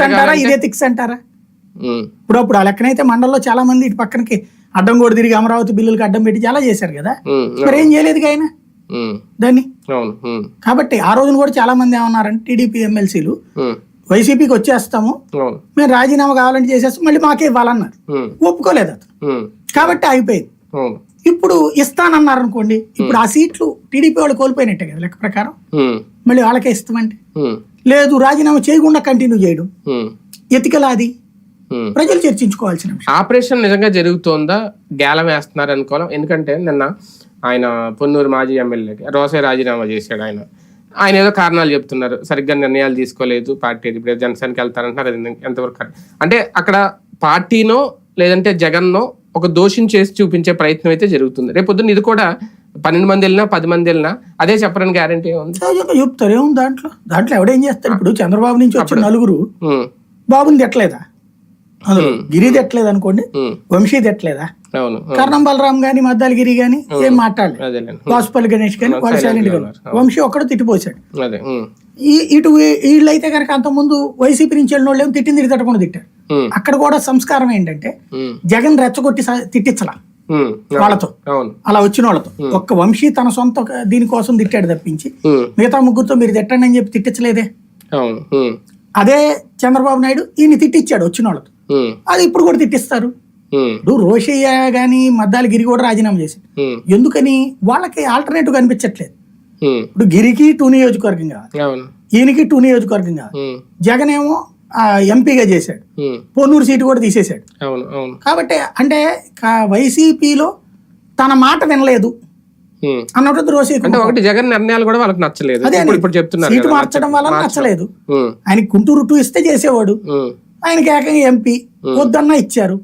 అంటారా? ఇదే తిక్స్ అంటారా? ఇప్పుడు అప్పుడు ఆ లెక్కనైతే మండలంలో చాలా మంది ఇటు పక్కనకి అడ్డం కూడా తిరిగి అమరావతి బిల్లులకి అడ్డం పెట్టి చాలా చేశారు కదా? మరి ఏం చేయలేదు ఆయన? దాన్ని? కాబట్టి ఆ రోజున కూడా చాలా మంది ఏమన్నారంటే టీడీపీ ఎమ్మెల్సీలు వైసీపీకి వచ్చేస్తాము మేము రాజీనామా కావాలంటే చేసేస్తాం మళ్ళీ మాకే ఇవ్వాలన్నారు. ఒప్పుకోలేదు అతను. కాబట్టి ఆగిపోయింది అవును. ఇప్పుడు ఇస్తానన్నారు అనుకోండి ఇప్పుడు ఆ సీట్లు టీడీపీ వాళ్ళు కోల్పోయినట్టే కదా లెక్క ప్రకారం? మళ్ళీ వాళ్ళకే ఇస్తామంటే? లేదు రాజీనామా చేయకుండా కంటిన్యూ చేయడం. ఉమ్, ఎతికలా అది ఉమ్. ప్రజలు చర్చించుకోవాల్సిన ఆపరేషన్ నిజంగా జరుగుతోందా? గేలం వేస్తున్నారు అనుకోవాలి. ఎందుకంటే నిన్న ఆయన పొన్నూరు మాజీ ఎమ్మెల్యేకి రోసే రాజీనామా చేశాడు ఆయన. ఆయన ఏదో కారణాలు చెప్తున్నారు. సరిగ్గా నిర్ణయాలు తీసుకోలేదు. పార్టీ ఇప్పుడు జనసేనకి వెళ్తారంటున్నారు. ఎంతవరకు? అంటే అక్కడ పార్టీనో లేదంటే జగన్నో ఒక దోషిని చేసి చూపించే ప్రయత్నం అయితే జరుగుతుంది. రేపు పొద్దున్న ఇది కూడా పన్నెండు మంది వెళ్ళినా పది మంది వెళ్ళినా అదే చెప్పడానికి గ్యారంటీ ఉంది. చెప్తారు ఏముంది దాంట్లో? దాంట్లో ఎవడేం చేస్తాడు? ఇప్పుడు చంద్రబాబు నుంచి వచ్చిన నలుగురు బాబుని తిట్టలేదా? గిరి తిట్టలేదు అనుకోండి వంశీ తిట్టలేదా? కర్ణం బలరాం గాని మద్దాలి గిరి గాని ఏం మాట్లాడలేదు. వాసుపల్లి గణేష్ గాని వాళ్ళు సైలెంట్గా ఉన్నారు. వంశీ ఒక్కడు తిట్టిపోసాడు ఇటు వీళ్ళైతే కనుక అంతకుముందు వైసీపీ నుంచి వెళ్ళిన వాళ్ళు ఏమో తిట్టింది తిట్టకుండా తిట్టారు. అక్కడ కూడా సంస్కారం ఏంటంటే జగన్ రెచ్చగొట్టి తిట్టించలా. వాళ్ళతో. అలా వచ్చిన వాళ్ళతో. ఒక్క వంశీ తన సొంత దీనికోసం తిట్టాడు తప్పించి. మిగతా ముగ్గురుతో మీరు తిట్టండి అని చెప్పి తిట్టించలేదే? అదే చంద్రబాబు నాయుడు ఈయన తిట్టించాడు వచ్చిన వాళ్ళతో. అది ఇప్పుడు కూడా తిట్టిస్తారు. ఇప్పుడు రోషయ్య గాని మద్దాలి గిరి కూడా రాజీనామా చేశాడు. ఎందుకని? వాళ్ళకి ఆల్టర్నేటివ్ కనిపించట్లేదు. ఇప్పుడు గిరికి టూ నియోజకవర్గం కావాలి. ఈయనకి టూ నియోజకవర్గం కావాలి. జగన్ ఏమో ఎంపీగా చేశాడు. పొన్నూరు సీటు కూడా తీసేశాడు. కాబట్టి అంటే వైసీపీలో తన మాట వినలేదు. అన్నట్టు రోషయ్య అంటే ఒకటి జగన్ నిర్ణయాలు కూడా వాళ్ళకి నచ్చలేదు. అదే ఇప్పుడు చెప్తున్నారు సీటు మార్చడం వల్ల నచ్చలేదు. ఉమ్, ఆయనకి గుంటూరు టూ ఇస్తే చేసేవాడు. ఆయనకి ఏకంగా ఎంపీ. వద్దన్నా ఇచ్చారు.